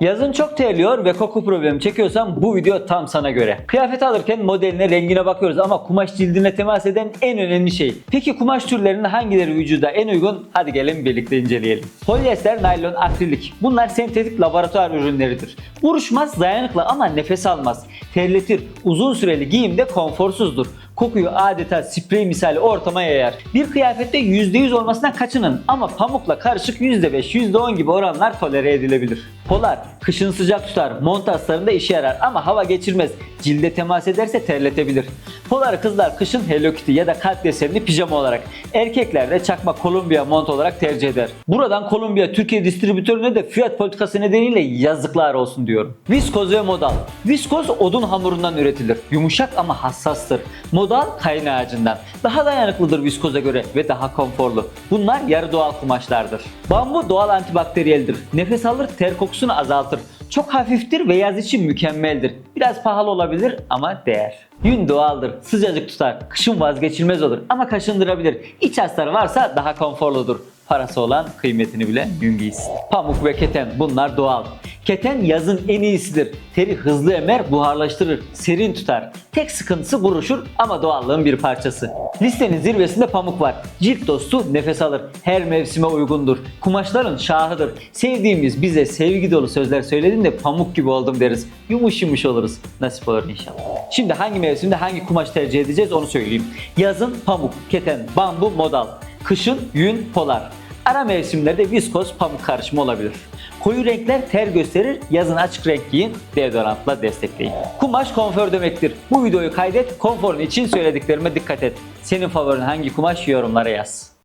Yazın çok terliyor ve koku problemi çekiyorsan bu video tam sana göre. Kıyafet alırken modeline, rengine bakıyoruz ama kumaş cildine temas eden en önemli şey. Peki kumaş türlerinin hangileri vücuda en uygun? Hadi gelin birlikte inceleyelim. Polyester, naylon, akrilik. Bunlar sentetik laboratuvar ürünleridir. Buruşmaz, dayanıklı ama nefes almaz. Terletir, uzun süreli giyimde konforsuzdur. Kokuyu adeta sprey misali ortama yayar. Bir kıyafette %100 olmasından kaçının ama pamukla karışık %5, %10 gibi oranlar tolere edilebilir. Polar, kışın sıcak tutar, mont aslarında işe yarar ama hava geçirmez. Cilde temas ederse terletebilir. Polar kızlar kışın Hello Kitty ya da kalp desenli pijama olarak, erkekler de çakma Columbia mont olarak tercih eder. Buradan Columbia Türkiye distribütörüne de fiyat politikası nedeniyle yazıklar olsun diyorum. Viskoz ve modal. Viskoz odun hamurundan üretilir. Yumuşak ama hassastır. Modal kayın ağacından. Daha dayanıklıdır viskoza göre ve daha konforlu. Bunlar yarı doğal kumaşlardır. Bambu doğal antibakteriyeldir. Nefes alır, ter kokusunu azaltır. Çok hafiftir ve yaz için mükemmeldir. Biraz pahalı olabilir ama değer. Yün doğaldır, sıcacık tutar, kışın vazgeçilmez olur ama kaşındırabilir. İç hasarı varsa daha konforludur. Parası olan kıymetini bilen yün giysin. Pamuk ve keten bunlar doğal. Keten yazın en iyisidir. Teri hızlı emer, buharlaştırır, serin tutar. Tek sıkıntısı buruşur ama doğallığın bir parçası. Listenin zirvesinde pamuk var. Cilt dostu nefes alır. Her mevsime uygundur. Kumaşların şahıdır. Sevdiğimiz bize sevgi dolu sözler söylediğinde pamuk gibi oldum deriz. Yumuş yumuş oluruz. Nasip olur inşallah. Şimdi hangi mevsimde hangi kumaş tercih edeceğiz onu söyleyeyim. Yazın pamuk, keten, bambu, modal. Kışın yün, polar. Ara mevsimlerde viskoz, pamuk karışımı olabilir. Koyu renkler ter gösterir, yazın açık renk giyin, deodorantla destekleyin. Kumaş konfor demektir. Bu videoyu kaydet, konforun için söylediklerime dikkat et. Senin favorin hangi kumaş yorumlara yaz.